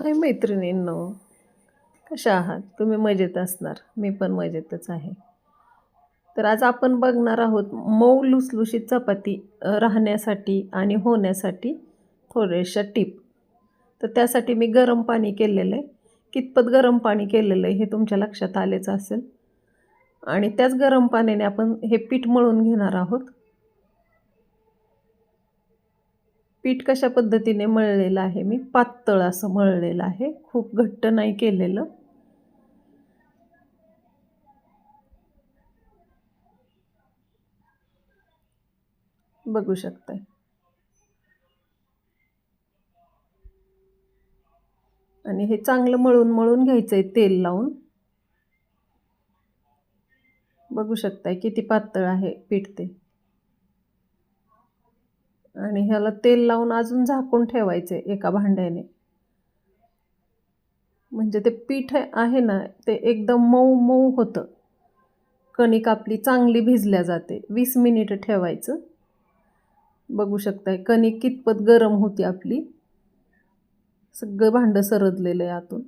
हाय मैत्रिणींनो कशा आहात? तुम्ही मजेत असणार. मी पण मजेतच आहे. तर आज आपण बघणार आहोत मऊ लुसलुशीत चपाती राहण्यासाठी आणि होण्यासाठी थोड्याशा टीप. तर त्यासाठी मी गरम पाणी केलेलं आहे. कितपत गरम पाणी केलेलं आहे हे तुमच्या लक्षात आलेच असेल. आणि त्याच गरम पाण्याने आपण हे पीठ मळून घेणार आहोत. पीठ कशा पद्धतीने मळलेलं आहे? मी पातळ असं मळलेलं आहे. खूप घट्ट नाही केलेलं. बघू शकताय. आणि हे चांगलं मळून मळून घ्यायचं आहे तेल लावून. बघू शकताय किती पातळ आहे पीठ ते. आणि ह्याला तेल लावून अजून झाकून ठेवायचे एका भांड्याने. म्हणजे ते पीठ आहे ना ते एकदम मऊ मऊ होतं. कणिक आपली चांगली भिजल्या जाते. वीस मिनिटं ठेवायचं. बघू शकताय कणिक कितपत गरम होती आपली. सगळं भांडं सरदलेलं आहे आतून.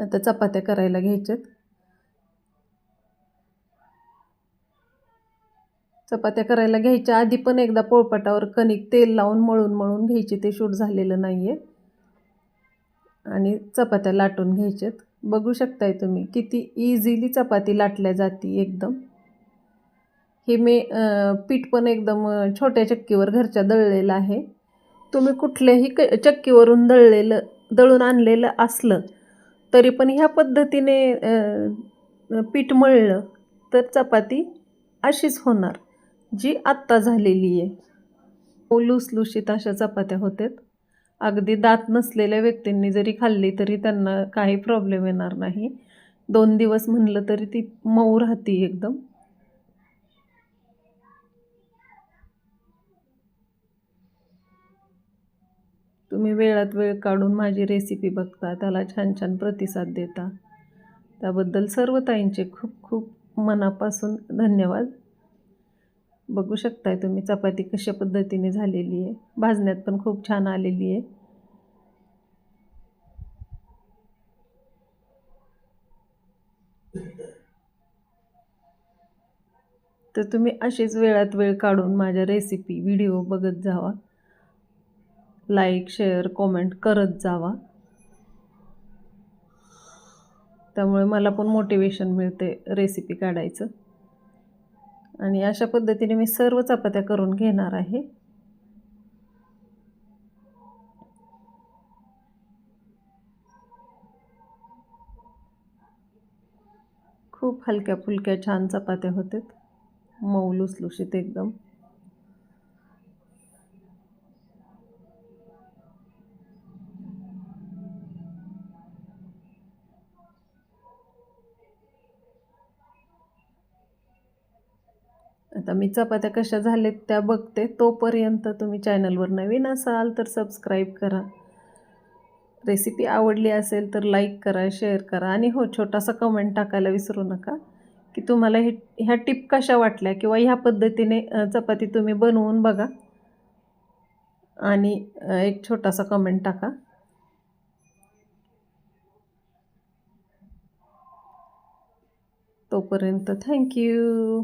आता चपात्या करायला घ्यायच्यात. चपात्या करायला घ्यायच्या आधी पण एकदा पोळपाटावर कणिक तेल लावून मळून मळून घ्यायची ते शूट झालेलं नाही आहे आणि चपात्या लाटून घ्यायच्यात. बघू शकताय तुम्ही किती इझिली चपाती लाटल्या जाते एकदम. हे मी पीठ पण एकदम छोट्या चक्कीवर घरच्या दळलेलं आहे. तुम्ही कुठल्याही क चक्कीवरून दळलेलं दळून आणलेलं असलं तरी पण ह्या पद्धतीने पीठ मळलं तर चपाती अशीच होणार. जी आत्ता झालेली आहे. हो, लुसलुशीत अशा चपात्या होतात अगदी दात नसलेल्या व्यक्तींनी जरी खाल्ली तरी त्यांना काही प्रॉब्लेम येणार नाही. दोन दिवस म्हणलं तरी ती मऊ राहते एकदम. तुम्ही वेळात वेळ काढून माझी रेसिपी बघता त्याला छान छान प्रतिसाद देता. त्याबद्दल सर्व ताईंचे खूप खूप मनापासून धन्यवाद. बघू शकताय तुम्ही चपाती कशा पद्धतीने झालेली आहे? भाजण्यात पण खूप छान आलेली आहे. तर तुम्ही अशीच वेळात वेळ काढून माझ्या रेसिपी व्हिडिओ बघत जावा. लाईक शेअर कॉमेंट करत जावा. त्यामुळे मला पण मोटिवेशन मिळते रेसिपी काढायचं. आणि अशा पद्धतीने मी सर्व चपात्या करून घेणार आहे. खूप हलक्या फुलक्या छान चपात्या होतात मऊ लुसलुशीत एकदम. आता मी चपात्या कशा झाल्यात त्या बघते. तोपर्यंत तुम्ही चॅनलवर नवीन असाल तर सबस्क्राईब करा. रेसिपी आवडली असेल तर लाईक करा शेअर करा आणि हो छोटासा कमेंट टाकायला विसरू नका की तुम्हाला हे ह्या टिप कशा वाटल्या किंवा ह्या पद्धतीने चपाती तुम्ही बनवून बघा. आणि एक छोटासा कमेंट टाका. तोपर्यंत थँक्यू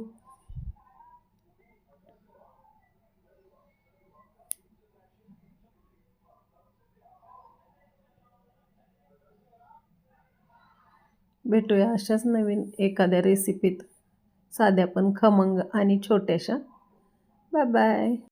भेटूया अशाच नवीन एखाद्या रेसिपीत साध्या पण खमंग आणि छोट्याशा. Bye bye